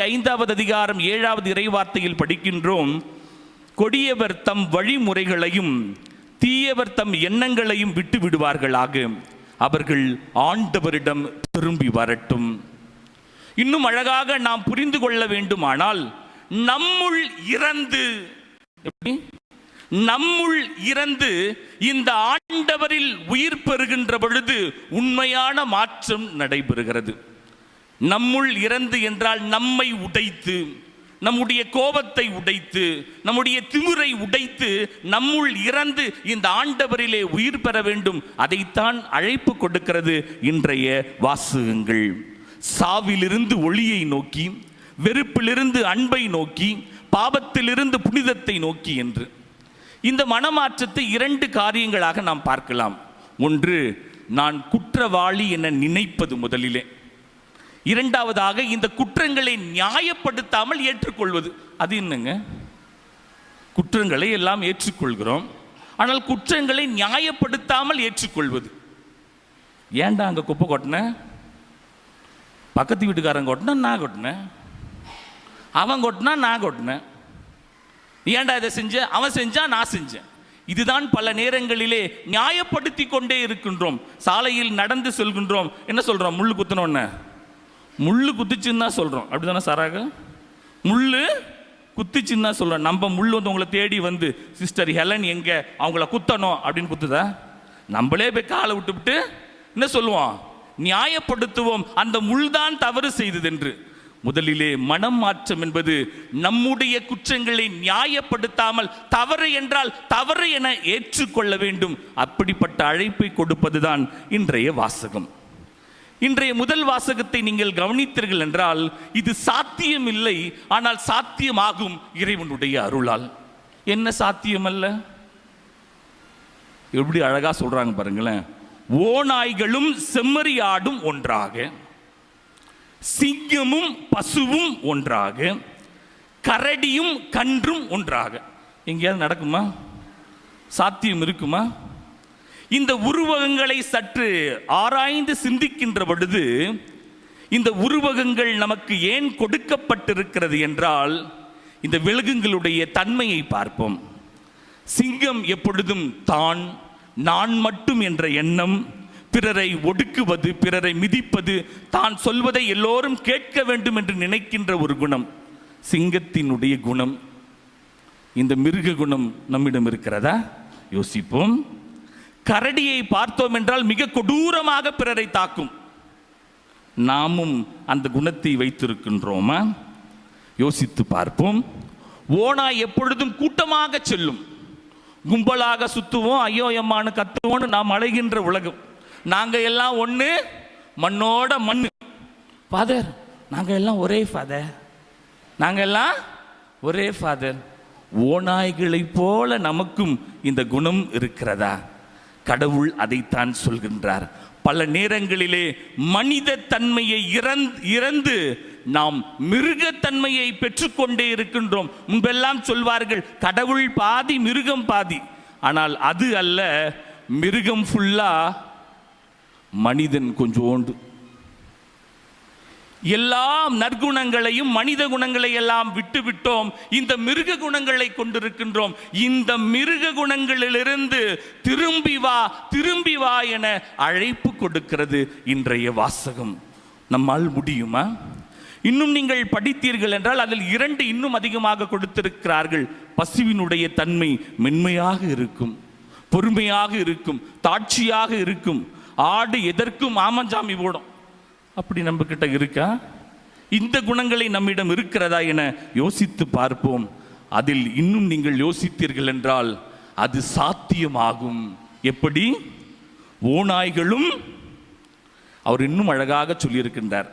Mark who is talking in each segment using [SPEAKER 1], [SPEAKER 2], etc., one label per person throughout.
[SPEAKER 1] ஐந்தாவது அதிகாரம் ஏழாவது இறைவார்த்தையில் படிக்கின்றோம். கொடியவர் தம் வழிமுறைகளையும் தீயவர் தம் எண்ணங்களையும் விட்டு விடுவார்களாக. அவர்கள் ஆண்டவரிடம் திரும்பி வரட்டும். இன்னும் அழகாக நாம் புரிந்து கொள்ள வேண்டுமானால் நம்முள் இறந்து எப்படி? நம்முள் இறந்து இந்த ஆண்டவரில் உயிர் பெறுகின்ற பொழுது உண்மையான மாற்றம் நடைபெறுகிறது. நம்முள் இறந்து என்றால் நம்மை உடைத்து நம்முடைய கோபத்தை உடைத்து நம்முடைய திமுறை உடைத்து நம்முள் இறந்து இந்த ஆண்டவரிலே உயிர் பெற வேண்டும். அதைத்தான் அழைப்பு கொடுக்கிறது இன்றைய வாசகங்கள். சாவிலிருந்து ஒளியை நோக்கி வெறுப்பிலிருந்து அன்பை நோக்கி பாவத்திலிருந்து புனிதத்தை நோக்கி என்று. இந்த மனமாற்றத்தை இரண்டு காரியங்களாக நாம் பார்க்கலாம். ஒன்று நான் குற்றவாளி என நினைப்பது முதலிலே. இரண்டாவதாக இந்த குற்றங்களை நியாயப்படுத்தாமல் ஏற்றுக்கொள்வது. அது என்னங்க? குற்றங்களை எல்லாம் ஏற்றுக்கொள்கிறோம். ஆனால் குற்றங்களை நியாயப்படுத்தாமல் ஏற்றுக்கொள்வது. ஏன்டா அங்கே குப்பை கொட்டின? பக்கத்து வீட்டுக்காரன் கொட்டினா நான் கொட்டினேன் அவன் கொட்டினா நான் கொட்டினேன் ஏன்டா இதை செஞ்ச? அவன் செஞ்சா நான் செஞ்சேன். இதுதான் பல நேரங்களிலே நியாயப்படுத்தி கொண்டே இருக்கின்றோம். சாலையில் நடந்து செல்கின்றோம். என்ன சொல்கிறோம் முள்ளு குத்தினோன்னு முள்ளு குத்துச்சுன்னு தான் சொல்கிறோம் அப்படி தானே சாராக முள்ளு குத்துச்சுன்னு தான் சொல்கிறோம் நம்ம முள் வந்து உங்களை தேடி வந்து சிஸ்டர் ஹெலன் எங்கே? அவங்கள குத்தணும். அப்படின்னு குத்துதா? நம்மளே போய் காலை விட்டுவிட்டு என்ன சொல்லுவோம்? நியாயப்படுத்துவோம். அந்த முள்தான் தவறு செய்தது என்று முதலிலே மனம் மாற்றம் என்பது நம்முடைய குற்றங்களை நியாயப்படுத்தாமல் தவறு என்றால் தவறு என ஏற்றுக்கொள்ள வேண்டும். அப்படிப்பட்ட அழைப்பை கொடுப்பதுதான் இன்றைய வாசகம். இன்றைய முதல் வாசகத்தை நீங்கள் கவனித்தீர்கள் என்றால் இது சாத்தியம் இல்லை ஆனால் சாத்தியமாகும் இறைவனுடைய அருளால். என்ன சாத்தியம் அல்ல எப்படி அழகா சொல்றாங்க பாருங்களேன். ஓநாய்களும் செம்மறியாடும் ஒன்றாக சிங்கமும் பசுவும் ஒன்றாக கரடியும் கன்றும் ஒன்றாக. எங்கேயாவது நடக்குமா? சாத்தியம் இருக்குமா? இந்த உருவகங்களை சற்று ஆராய்ந்து சிந்திக்கின்ற பொழுது இந்த உருவகங்கள் நமக்கு ஏன் கொடுக்கப்பட்டிருக்கிறது என்றால் இந்த விலங்குகளுடைய தன்மையை பார்ப்போம். சிங்கம் எப்பொழுதும் தான் நான் மட்டும் என்ற எண்ணம் பிறரை ஒடுக்குவது பிறரை மிதிப்பது தான் சொல்வதை எல்லோரும் கேட்க வேண்டும் என்று நினைக்கின்ற ஒரு குணம் சிங்கத்தினுடைய குணம். இந்த மிருக குணம் நம்மிடம் இருக்கிறதா? யோசிப்போம். கரடியை பார்த்தோம் என்றால் மிக கொடூரமாக பிறரை தாக்கும். நாமும் அந்த குணத்தை வைத்திருக்கின்றோமா? யோசித்து பார்ப்போம். ஓனாய் எப்பொழுதும் கூட்டமாக செல்லும். கும்பலாக சுத்துவோம் ஐயோ எம்மானு கத்துவோன்னு நாம் அழைகின்ற உலகம். நாங்கள் எல்லாம் ஒன்று மண்ணோட மண்ணு. ஃபாதர் நாங்கள் எல்லாம் ஒரே ஃபாதர் நாங்கள் எல்லாம் ஒரே ஃபாதர் ஓநாய்களைப் போல நமக்கும் இந்த குணம் இருக்கிறதா? கடவுள் அதைத்தான் சொல்கின்றார். பல நேரங்களிலே மனித தன்மையை இறந்து இறந்து நாம் மிருகத்தன்மையை பெற்றுக்கொண்டே இருக்கின்றோம். முன்பெல்லாம் சொல்வார்கள் கடவுள் பாதி மிருகம் பாதி. ஆனால் அது அல்ல மிருகம் ஃபுல்லா மனிதன் கொஞ்சோண்டு. எல்லா நற்குணங்களையும் மனித குணங்களை எல்லாம் விட்டுவிட்டோம். இந்த மிருக குணங்களை கொண்டிருக்கின்றோம். இந்த மிருக குணங்களிலிருந்து திரும்பி வா திரும்பி வா என அழைப்பு கொடுக்கிறது இன்றைய வாசகம். நம்மால் முடியுமா? இன்னும் நீங்கள் படித்தீர்கள் என்றால் அதில் இரண்டு இன்னும் அதிகமாக கொடுத்திருக்கிறார்கள். பசுவினுடைய தன்மை மென்மையாக இருக்கும் பொறுமையாக இருக்கும் தாட்சியாக இருக்கும். ஆடு எதற்கும் ஆமஞ்சாமி போடும். அப்படி நம்ம கிட்ட இருக்கா? இந்த குணங்களை நம்மிடம் இருக்கிறதா என யோசித்து பார்ப்போம். அதில் இன்னும் நீங்கள் யோசித்தீர்கள் என்றால் அது சாத்தியமாகும். எப்படி? ஓநாய்களும் அவர் இன்னும் அழகாக சொல்லியிருக்கின்றார்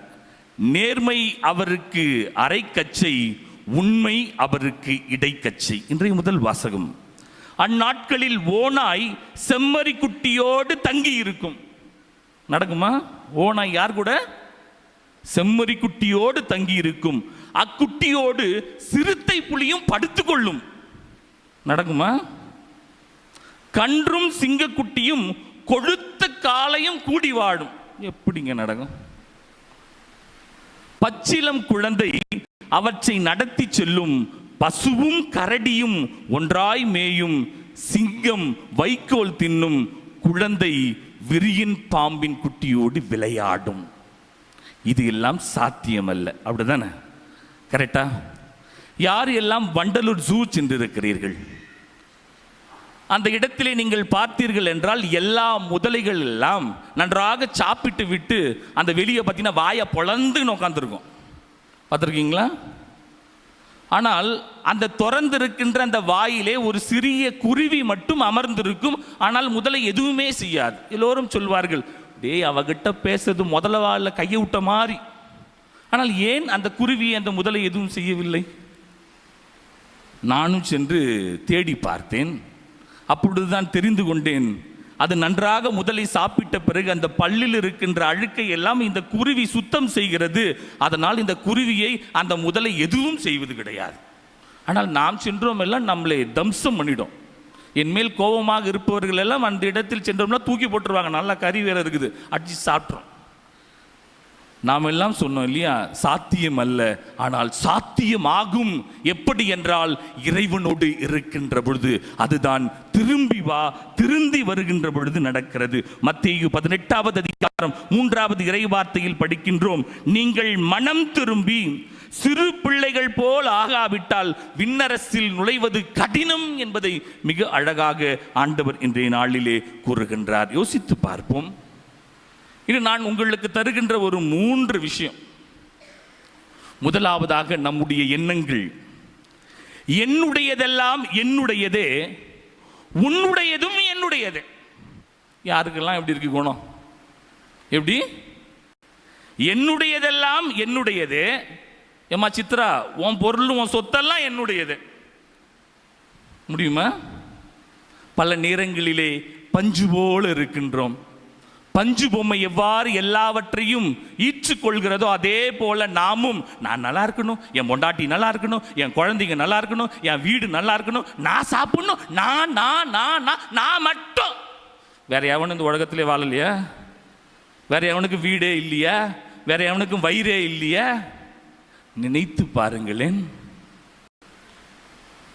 [SPEAKER 1] நேர்மை அவருக்கு அரைக்கச்சை உண்மை அவருக்கு இடைக்கச்சை. இன்றைய முதல் வாசகம். அந்நாட்களில் ஓனாய் செம்மறி குட்டியோடு தங்கி இருக்கும் நடக்குமா? ஓனாய் யார் கூட? செம்மறி குட்டியோடு தங்கி இருக்கும் அக்குட்டியோடு சிறுத்தை புலியும் படுத்துக்கொள்ளும். நடக்குமா? கன்றும் சிங்கக்குட்டியும் கொழுத்த காலையும் கூடி வாழும். எப்படிங்க நடக்கும்? பச்சிலம் குழந்தை அவற்றை நடத்தி செல்லும். பசுவும் கரடியும் ஒன்றாய் மேயும். சிங்கம் வைக்கோல் தின்னும். குழந்தை விரியின் பாம்பின் குட்டியோடு விளையாடும். இது எல்லாம் சாத்தியமல்ல. அப்படிதானே? கரெக்டா யார் எல்லாம் வண்டலூர் ஜூ சென்றிருக்கிறீர்கள்? அந்த இடத்திலே நீங்கள் பார்த்தீர்கள் என்றால் எல்லா முதலைகள் எல்லாம் நன்றாக சாப்பிட்டு விட்டு அந்த வெளியே பார்த்தீங்கன்னா வாயை பொழந்துன்னு உட்காந்துருக்கும் பார்த்துருக்கீங்களா? ஆனால் அந்த திறந்திருக்கின்ற அந்த வாயிலே ஒரு சிறிய குருவி மட்டும் அமர்ந்திருக்கும். ஆனால் முதலை எதுவுமே செய்யாது. எல்லோரும் சொல்வார்கள் டேய் அவகிட்ட பேசுறது முதல வாயில் கையை விட்ட மாதிரி ஆனால் ஏன் அந்த குருவி அந்த முதலை எதுவும் செய்யவில்லை? நானும் சென்று தேடி பார்த்தேன். அப்பொழுதுதான் தெரிந்து கொண்டேன் அது நன்றாக முதலை சாப்பிட்ட பிறகு அந்த பல்லில் இருக்கின்ற அழுக்கை எல்லாம் இந்த குருவி சுத்தம் செய்கிறது. அதனால் இந்த குருவியை அந்த முதலை எதுவும் செய்வது கிடையாது. ஆனால் நாம் சென்றோம் எல்லாம் நம்மளை தம்சம் பண்ணிடும் என்மேல் கோபமாக இருப்பவர்கள் எல்லாம் அந்த இடத்தில் சென்றோம்னா தூக்கி போட்டுருவாங்க. நல்லா கறி வேற இருக்குது. அடிச்சு சாப்பிட்றோம். நாம் எல்லாம் சொன்னோம் இல்லையா சாத்தியம் அல்ல ஆனால் சாத்தியமாகும் எப்படி என்றால் இறைவனோடு இருக்கின்ற பொழுது அதுதான் திரும்பி வா திருந்தி வருகின்ற பொழுது நடக்கிறது. மத்தேயு பதினெட்டாவது அதிகாரம் மூன்றாவது இறைவார்த்தையில் படிக்கின்றோம் நீங்கள் மனம் திரும்பி சிறு பிள்ளைகள் போல் ஆகாவிட்டால் விண்ணரசில் நுழைவது கடினம் என்பதை மிக அழகாக ஆண்டவர் இன்றைய நாளிலே கூறுகின்றார். யோசித்து பார்ப்போம். இது நான் உங்களுக்கு தருகின்ற ஒரு மூன்று விஷயம். முதலாவதாக நம்முடைய எண்ணங்கள். என்னுடையதெல்லாம் என்னுடையதே உன்னுடையதும் என்னுடையது. யாருக்கெல்லாம் எப்படி இருக்கு குணம்? எப்படி? என்னுடையதெல்லாம் என்னுடையது. ஏமா சித்ரா உன் பொருள் உன் சொத்தெல்லாம் என்னுடையது. முடியுமா? பல நேரங்களிலே பஞ்சு போல இருக்கின்றோம். பஞ்சு பொம்மை எவ்வாறு எல்லாவற்றையும் ஈற்றுக்கொள்கிறதோ அதே போல நாமும் நான் நல்லா இருக்கணும் என் பொண்டாட்டி நல்லா இருக்கணும் என் குழந்தைங்க நல்லா இருக்கணும் என் வீடு நல்லா இருக்கணும் நான் சாப்பிடணும் நான் நான் நான் நான் நான் மட்டும். வேற எவனும் இந்த உலகத்திலே வாழலையா? வேற எவனுக்கு வீடே இல்லையா? வேற எவனுக்கும் வயிறே இல்லையா? நினைத்து பாருங்களேன்.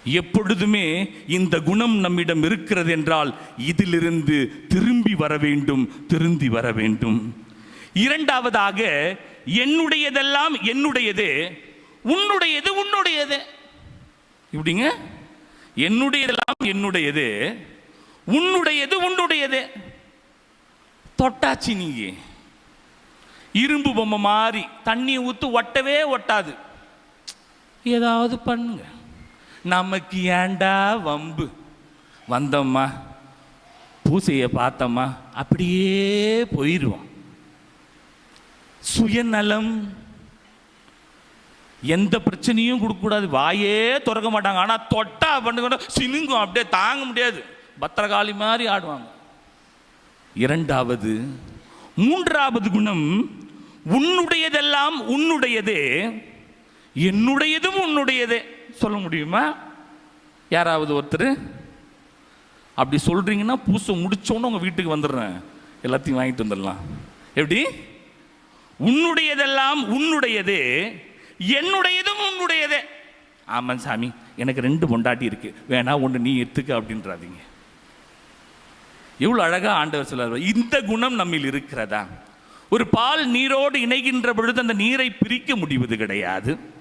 [SPEAKER 1] எப்பொழுதுமே இந்த குணம் நம்மிடம் இருக்கிறது என்றால் இதிலிருந்து திரும்பி வர வேண்டும் திருந்தி வர வேண்டும். இரண்டாவதாக என்னுடையதெல்லாம் என்னுடையது உன்னுடையது உன்னுடையது. இப்படிங்க என்னுடையதெல்லாம் என்னுடையது உன்னுடையது உன்னுடையது. தொட்டாச்சு நீங்க இரும்பு பொம்மை மாதிரி தண்ணி ஊற்று ஒட்டவே ஒட்டாது. ஏதாவது பண்ணுங்க. நமக்கு ஏண்டா வம்பு? வந்தோம்மா. பூசையை பார்த்தோம்மா அப்படியே போயிடுவோம் சுயநலம். எந்த பிரச்சனையும் கொடுக்கக்கூடாது. வாயே திறக்க மாட்டாங்க. ஆனால் தொட்டா பண்ணுங்க சினுங்கும். அப்படியே தாங்க முடியாது. பத்திரகாளி மாதிரி ஆடுவாங்க. இரண்டாவது மூன்றாவது குணம் உன்னுடையதெல்லாம் உன்னுடையதே. என்னுடையதும் உன்னுடையதே. சொல்ல முடியுமா? யாராவது ஒருத்தர் அப்படி சொல்கிறீங்கன்னா பூசை முடித்தோன்னு உங்கள் வீட்டுக்கு வந்துடுறேன். எல்லாத்தையும் வாங்கிட்டு வந்துடலாம். எப்படி? உன்னுடையதெல்லாம் உன்னுடையது என்னுடையதும் உன்னுடையதே. ஆமாம் சாமி எனக்கு ரெண்டு பொண்டாட்டி இருக்குது வேணா ஒன்று நீ எடுத்துக்க அப்படின்றாதீங்க. எவ்வளோ அழகாக ஆண்டவர் சொல்லுவார் இந்த குணம் நம்மில் இருக்கிறதா? ஒரு பால் நீரோடு இணைகின்ற பொழுது அந்த நீரை பிரிக்க முடிவது கிடையாது.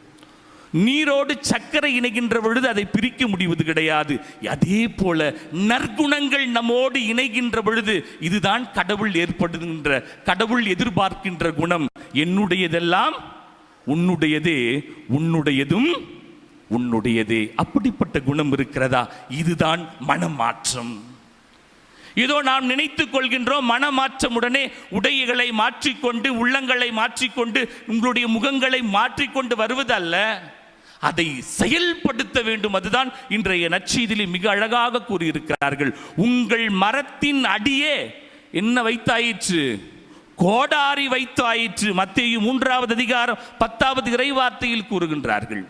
[SPEAKER 1] நீரோடு சர்க்கரை இணைகின்ற பொழுது அதை பிரிக்க முடிவது கிடையாது. அதே போல நற்குணங்கள் நம்மோடு இணைகின்ற பொழுது இதுதான் கடவுள் ஏற்படுகின்ற கடவுள் எதிர்பார்க்கின்ற குணம். என்னுடையதெல்லாம் உன்னுடையதே உன்னுடையதும் உன்னுடையதே. அப்படிப்பட்ட குணம் இருக்கிறதா? இதுதான் மனமாற்றம். இதோ நாம் நினைத்துக் கொள்கின்றோம் மனமாற்றமுடனே உடைகளை மாற்றிக்கொண்டு உள்ளங்களை மாற்றிக்கொண்டு உங்களுடைய முகங்களை மாற்றிக்கொண்டு வருவதல்ல. அதை செயல்படுத்த வேண்டும். அதுதான் இன்றைய நற்செய்தியிலே மிக அழகாக கூறியிருக்கிறார்கள். உங்கள் மரத்தின் அடியே என்ன வைத்தாயிற்று? கோடாரி வைத்தாயிற்று. மத்திய மூன்றாவது அதிகாரம் பத்தாவது இறைவார்த்தையில் கூறுகின்றார்கள்.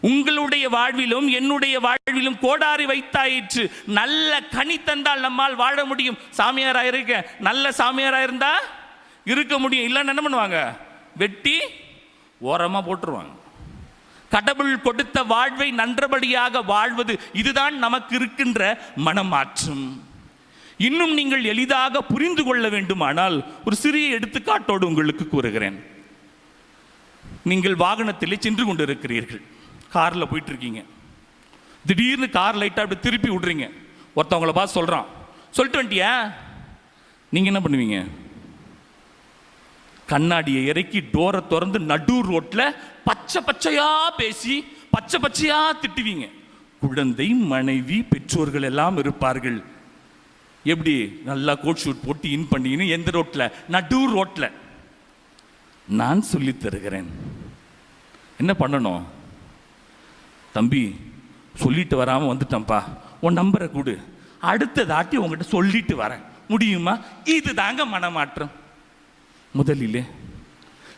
[SPEAKER 1] உங்களுடைய வாழ்விலும் என்னுடைய வாழ்விலும் கோடாரி வைத்தாயிற்று. நல்ல கனி தந்தால் நம்மால் வாழ முடியும். சாமியாராக இருக்க நல்ல சாமியாராக இருந்தா இருக்க முடியும். இல்லைன்னு என்ன பண்ணுவாங்க? வெட்டி ஓரமாக போட்டுருவாங்க. கடவுள் கொடுத்த வாழ்வை நன்றபடியாக வாழ்வது இதுதான் நமக்கு இருக்கின்ற மனமாற்றம். இன்னும் நீங்கள் எளிதாக புரிந்து கொள்ள வேண்டுமானால் ஒரு சிறிய எடுத்துக்காட்டோடு உங்களுக்கு கூறுகிறேன். நீங்கள் வாகனத்திலே சென்று கொண்டிருக்கிறீர்கள். காரில் போயிட்டு இருக்கீங்க திடீர்னு கார் லைட்டாக அப்படி திருப்பி விடுறீங்க. ஒருத்தவங்கள பார்த்து சொல்கிறான் சொல்லிட்டு வந்துட்டியா? நீங்கள் என்ன பண்ணுவீங்க? கண்ணாடியை இறக்கி டோரை திறந்து நடு ரோட்டில் பச்சை பச்சையா பேசி பச்சை பச்சையா திட்டுவீங்க. குழந்தை மனைவி பெற்றோர்கள் எல்லாம் இருப்பார்கள். எப்படி? நல்லா கோட் ஷூட் போட்டு இன் பண்ணின்னு எந்த ரோட்ல நடு ரோட்ல நான் சொல்லி தருகிறேன். என்ன பண்ணணும்? தம்பி சொல்லிட்டு வராம வந்துட்டேன்ப்பா. உன் நம்பரை கொடு. அடுத்ததாட்டி உங்ககிட்ட சொல்லிட்டு வரேன். முடியுமா? இது தாங்க மனமாற்றம். முதலிலே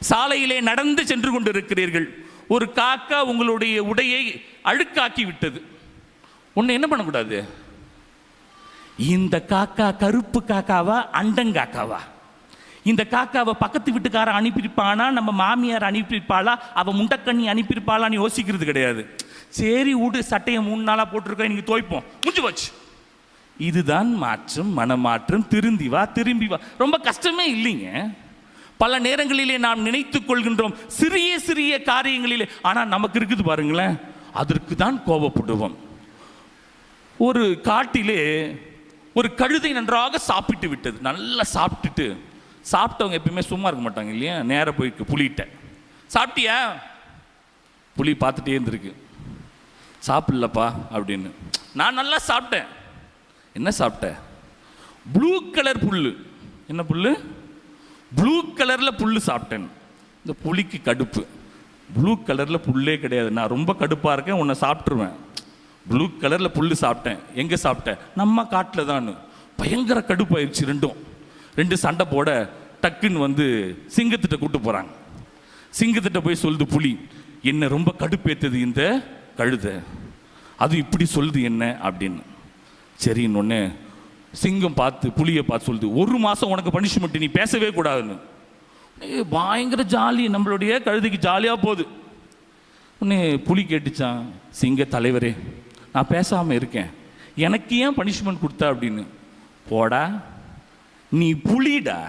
[SPEAKER 1] சாலையிலே நடந்து சென்று கொண்டிருக்கிறீர்கள். ஒரு காக்கா உங்களுடைய உடையை அழுக்காக்கி விட்டது. உன்னை என்ன பண்ணக்கூடாது? இந்த காக்கா கருப்பு காக்காவா அண்டங்காக்காவா இந்த காக்காவை பக்கத்து வீட்டுக்காரன் அனுப்பியிருப்பானா? நம்ம மாமியார் அனுப்பியிருப்பாளா? அவள் முண்டக்கண்ணி அனுப்பியிருப்பாளான்னு யோசிக்கிறது கிடையாது. சரி விடு சட்டையை மூணு நாளாக போட்டிருக்கோம் நீங்கள் துவைப்போம். முடிஞ்சு போச்சு. இதுதான் மாற்றம் மனமாற்றம் திருந்தி வா திரும்பி வா. ரொம்ப கஷ்டமே இல்லைங்க. பல நேரங்களிலே நாம் நினைத்து கொள்கின்றோம். சிறிய சிறிய காரியங்களிலே. ஆனால் நமக்கு இருக்குது பாருங்களேன். அதற்கு தான் கோபப்படுவோம். ஒரு காட்டிலே ஒரு கழுதை நன்றாக சாப்பிட்டு விட்டது. நல்லா சாப்பிட்டுட்டு சாப்பிட்டவங்க எப்பயுமே சும்மா இருக்க மாட்டாங்க இல்லையா? நேராக போயிருக்கு புளிகிட்ட சாப்பிட்டியா? புளி பார்த்துட்டே இருந்திருக்கு. சாப்பிடலப்பா அப்படின்னு. நான் நல்லா சாப்பிட்டேன். என்ன சாப்பிட்டேன் ப்ளூ கலர் புல் என்ன புல்லு? ப்ளூ கலரில் புல் சாப்பிட்டேன். இந்த புளிக்கு கடுப்பு. ப்ளூ கலரில் புல்லே கிடையாது. நான் ரொம்ப கடுப்பாக இருக்கேன் உன்னை சாப்பிட்ருவேன் ப்ளூ கலரில் புல் சாப்பிட்டேன். எங்கே சாப்பிட்டேன் நம்ம காட்டில் தான் பயங்கர கடுப்பாயிருச்சு ரெண்டும். ரெண்டு சண்டை போட டக்குன்னு வந்து சிங்கத்திட்ட கூட்டு போகிறாங்க சிங்கத்திட்ட போய் சொல்லுது புலி என்ன ரொம்ப கடுப்பேத்தது இந்த கழுதை. அது இப்படி சொல்லுது என்ன? அப்படின்னு. சரின்னு ஒன்று சிங்கம் பார்த்து புலியை பார்த்து சொல்லுது ஒரு மாதம் உனக்கு பனிஷ்மெண்ட் நீ பேசவே கூடாதுன்னு. பயங்கர ஜாலி நம்மளுடைய கழுதிக்கு ஜாலியாக போகுது. உடனே புலி கேட்டுச்சான் சிங்க தலைவரே நான் பேசாமல் இருக்கேன். எனக்கு ஏன் பனிஷ்மெண்ட் கொடுத்த? அப்படின்னு. போடா நீ புலிடா.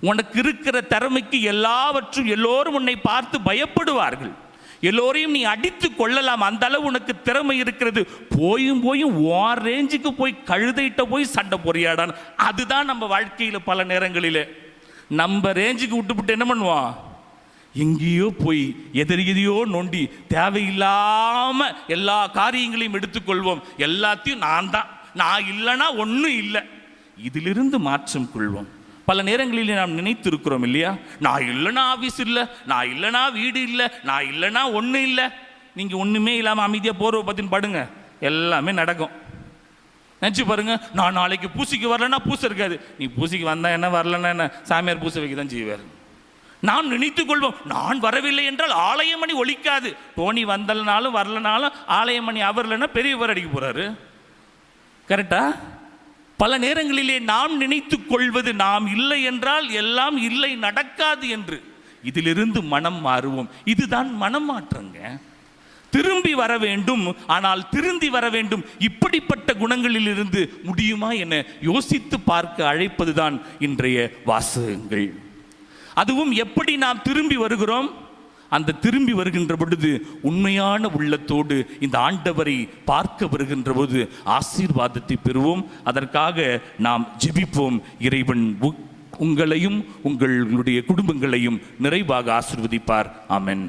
[SPEAKER 1] உனக்கு இருக்கிற திறமைக்கு எல்லாவற்றும் எல்லோரும் உன்னை பார்த்து பயப்படுவார்கள். எல்லோரையும் நீ அடித்து கொள்ளலாம். அந்த அளவு உனக்கு திறமை இருக்கிறது. போயும் போயும் ஓர் ரேஞ்சுக்கு போய் கழுதைட்ட போய் சண்டை பொறியாடான் அதுதான் நம்ம வாழ்க்கையில் பல நேரங்களிலே. நம்ம ரேஞ்சுக்கு விட்டுவிட்டு என்ன பண்ணுவான் எங்கேயோ போய் எதிரியதையோ நோண்டி தேவையில்லாமல் எல்லா காரியங்களையும் எடுத்துக்கொள்வோம். எல்லாத்தையும் நான் தான். நான் இல்லைன்னா ஒன்றும் இல்லை. இதிலிருந்து மாற்றம் கொள்வோம். பல நேரங்களில் நாம் நினைத்திருக்கிறோம் இல்லையா? நான் இல்லைன்னா ஆஃபீஸ் இல்லை நான் இல்லைனா வீடு இல்லை நான் இல்லைன்னா ஒன்றும் இல்லை. நீங்கள் ஒன்றுமே இல்லாமல் அமைதியாக போர்வை பற்றின்னு படுங்க. எல்லாமே நடக்கும். நினச்சி பாருங்க நான் நாளைக்கு பூசிக்கு வரலன்னா பூசை இருக்காது. நீ பூசிக்கு வந்தால் என்ன வரலன்னா என்ன? சாமியார் பூசை வைக்க தான் செய்வார். நாம் நினைத்து கொள்வோம் நான் வரவில்லை என்றால் ஆலயமணி ஒழிக்காது. டோனி வந்தலனாலும் வரலனாலும் ஆலயமணி அவர்லன்னா பெரியவர் அடிக்க போகிறாரு கரெக்டா பல நேரங்களிலே நாம் நினைத்து கொள்வது நாம் இல்லை என்றால் எல்லாம் இல்லை நடக்காது என்று. இதிலிருந்து மனம் மாறுவோம். இதுதான் மனம் மாற்றங்க திரும்பி வர வேண்டும் ஆனால் திருந்தி வர வேண்டும். இப்படிப்பட்ட குணங்களிலிருந்து முடியுமா என யோசித்து பார்க்க அழைப்பதுதான் இன்றைய வாசகங்கள். அதுவும் எப்படி நாம் திரும்பி வருகிறோம்? அந்த திரும்பி வருகின்ற பொழுது உண்மையான உள்ளத்தோடு இந்த ஆண்டவரை பார்க்க வருகின்ற போது ஆசீர்வாதத்தை பெறுவோம். அதற்காக நாம் ஜெபிப்போம். இறைவன் உங்களையும் உங்களுடைய குடும்பங்களையும் நிறைவாக ஆசிர்வதிப்பார். ஆமென்.